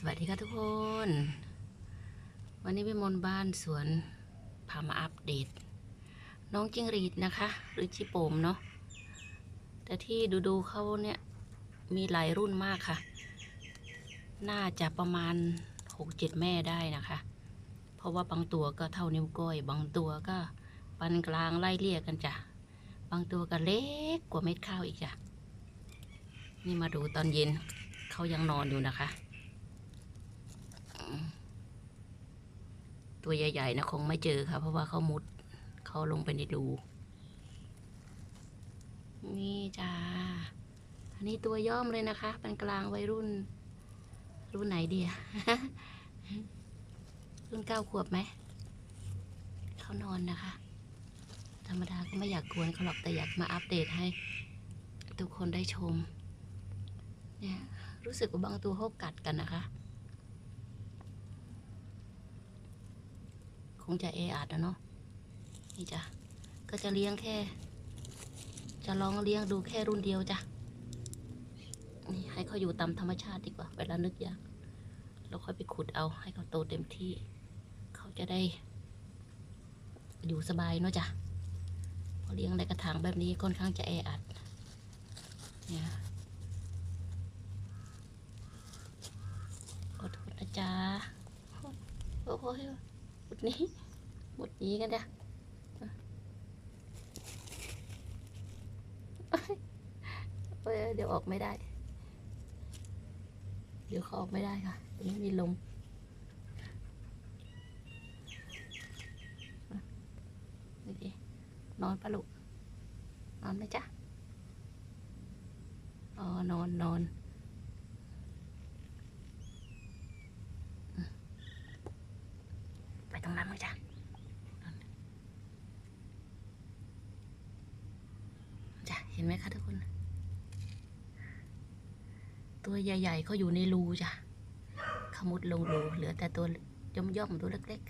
สวัสดีค่ะทุกคน วันนี้วิมลบ้านสวนพามาอัปเดต น้องจิ้งหรีดนะคะ หรือชิโปมเนาะแต่ที่ดูดูๆเขาเนี่ยมีหลายรุ่นมากค่ะ น่าจะประมาณหกเจ็ดแม่ได้นะคะ เพราะว่าบางตัวก็เท่านิ้วก้อย บางตัวก็ปานกลางไล่เลี่ยกันจ้ะ บางตัวก็เล็กกว่าเม็ดข้าวอีกจ้ะ นี่มาดูตอนเย็นเขายังนอนอยู่นะคะ ตัวใหญ่ๆนะคงไม่เจอค่ะ เพราะว่าเขามุดเขาลงไปในรูนี่จ้าอันนี้ตัวย่อมเลยนะคะเป็นกลางวัยรุ่น รุ่นไหนเดียรุ่นเก้าขวบไหมเขานอนนะคะ ธรรมดาก็ไม่อยากกวนเขาหรอกแต่อยากมาอัปเดตให้ ทุกคนได้ชม เนี่ยรู้สึกว่าบางตัวเขากัดกันนะคะ งจะเออัดนะเนาะนี่จ้ะก็จะเลี้ยงแค่ จะลองเลี้ยงดูแค่รุ่นเดียวจ้ะนี่ให้เขาอยู่ตามธรรมชาติดีกว่า เวลานึกอยากเราค่อยไปขุดเอาให้เขาโตเต็มที่ เขาจะได้ อยู่สบายเนาะจ้ะเพอเลี้ยงในกระถางแบบนี้ค่อนข้างจะแออัดเนี่ยขอโทษนะจ๊ะโอ้โห ดนี้หมดนี้กันจ้ะเอ้ยเดี๋ยวออกไม่ได้ เดี๋ยวเขาออกไม่ได้ค่ะตรงนี้มีลมนี่นอนปะลูกนอนไหมจ๊ะอ๋อนอนนอนอืมไปตรงนั้นเลยจ้ะนั่นจ้ะเห็นไหมคะทุกคน ตัวใหญ่ๆเขาอยู่ในรูจ้ะเขามุดลงรูเหลือแต่ตัวย่อมๆตัวเล็ก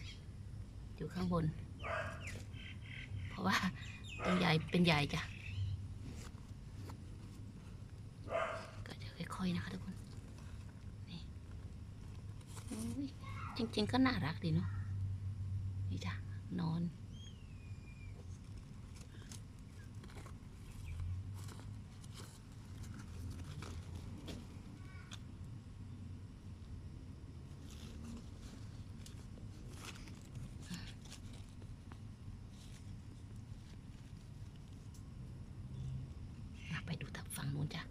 ๆ อยู่ข้างบน เพราะว่าตัวใหญ่เป็นใหญ่จ้ะก็จะค่อยๆนะคะทุกคนนี่จริงๆก็น่ารักดีเนาะนี่จ้ะนอน ไปดูทา งฝั่งนู้นจ้ะ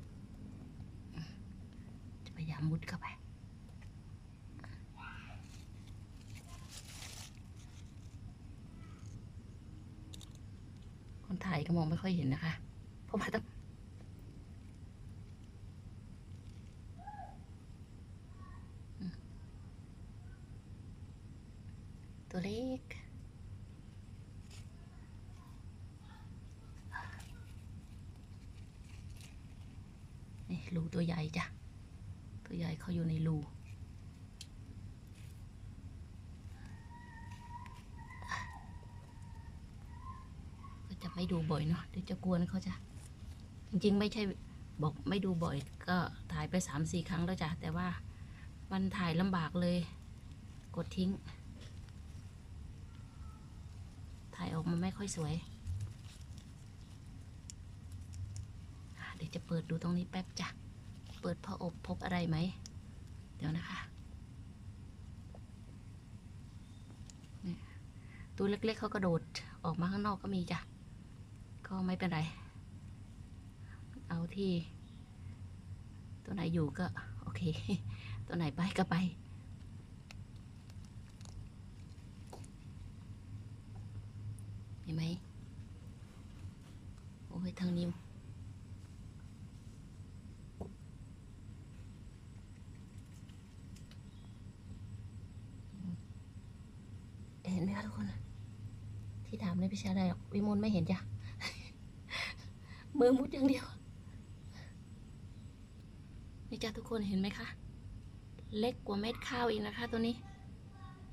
จะพยายามมุดเข้าไปคนถ่ายก็มองไม่ค่อยเห็นนะคะ เพราะว่าต้องตัวเล็ก นี่ รูตัวใหญ่จ้ะ ตัวใหญ่เขาอยู่ในรูก็จะไม่ดูบ่อยเนาะเดี๋ยวจะกวนเขาจะจริงๆ ไม่ใช่บอกไม่ดูบ่อย ก็ถ่ายไปสามสี่ครั้งแล้วจ้ะ แต่ว่ามันถ่ายลำบากเลย กดทิ้ง ถ่ายออกมาไม่ค่อยสวยเดี๋ยวจะเปิดดูตรงนี้แป๊บจ้ะ ปิดพออบพบอะไรไหม เดี๋ยวนะคะ ตัวเล็กๆเขากระโดดออกมาข้างนอกก็มีจ้ะ ก็ไม่เป็นไร เอาที่ ตัวไหนอยู่ก็ โอเค ตัวไหนไปก็ไป เห็นไหม โอ้ยทางนิ้ว เห็นไหมคะ ทุกคน ที่ถามนี่ไม่ช่อะไรหรอกวิมลไม่เห็นจ้ะมือมุดอย่างเดียว นี่จ้ะทุกคนเห็นไหมคะ เล็กกว่าเม็ดข้าวอีกนะคะ ตัวนี้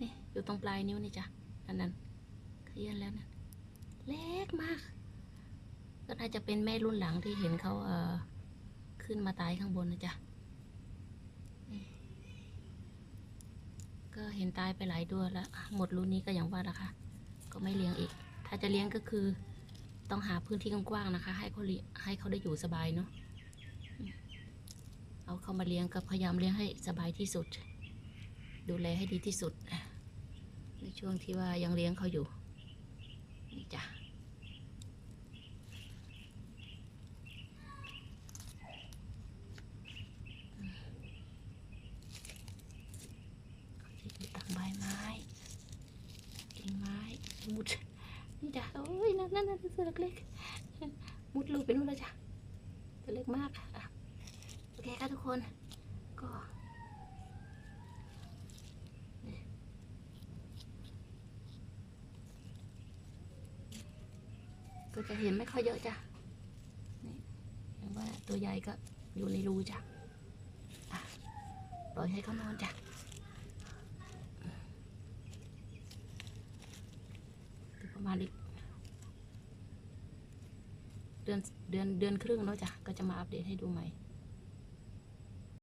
นี่อยู่ตรงปลายนิ้วนี่จ้ะนั่นนั่นขยื่นแล้วนะเล็กมาก ก็น่าจะเป็นแม่รุ่นหลังที่เห็นเขาเอ่อขึ้นมาตายข้างบนนะจ๊ะนี่ ก็เห็นตายไปหลายตัวแล้ว หมดรุ่นนี้ก็อย่างว่านะคะก็ไม่เลี้ยงอีก ถ้าจะเลี้ยงก็คือต้องหาพื้นที่กว้างๆนะคะ ให้เขาเลี้ยให้เขาได้อยู่สบายเนาะ เอาเขามาเลี้ยงก็พยายามเลี้ยงให้สบายที่สุด ดูแลให้ดีที่สุด ในช่วงที่ว่ายังเลี้ยงเขาอยู่ นี่จ้ะ ที่อยู่ตามใบไม้กิ่งไม้มุด นี่จ้ะโอ้ยนั่นนั่นนั่นตัวเล็กๆมุดลูไปนู่นแล้วจ้ะตัวเล็กมากโอเคค่ะทุกคนก็ก็จะเห็นไม่ค่อยเยอะจ้ะนี่อย่ว่าตัวใหญ่ก็อยู่ในรูจ้ะปล่อยให้เขานอนจ้ะประมาณอีก เดือนเดือนเดือนครึ่งแล้วจ้ะก็จะมาอัปเดตให้ดูใหม่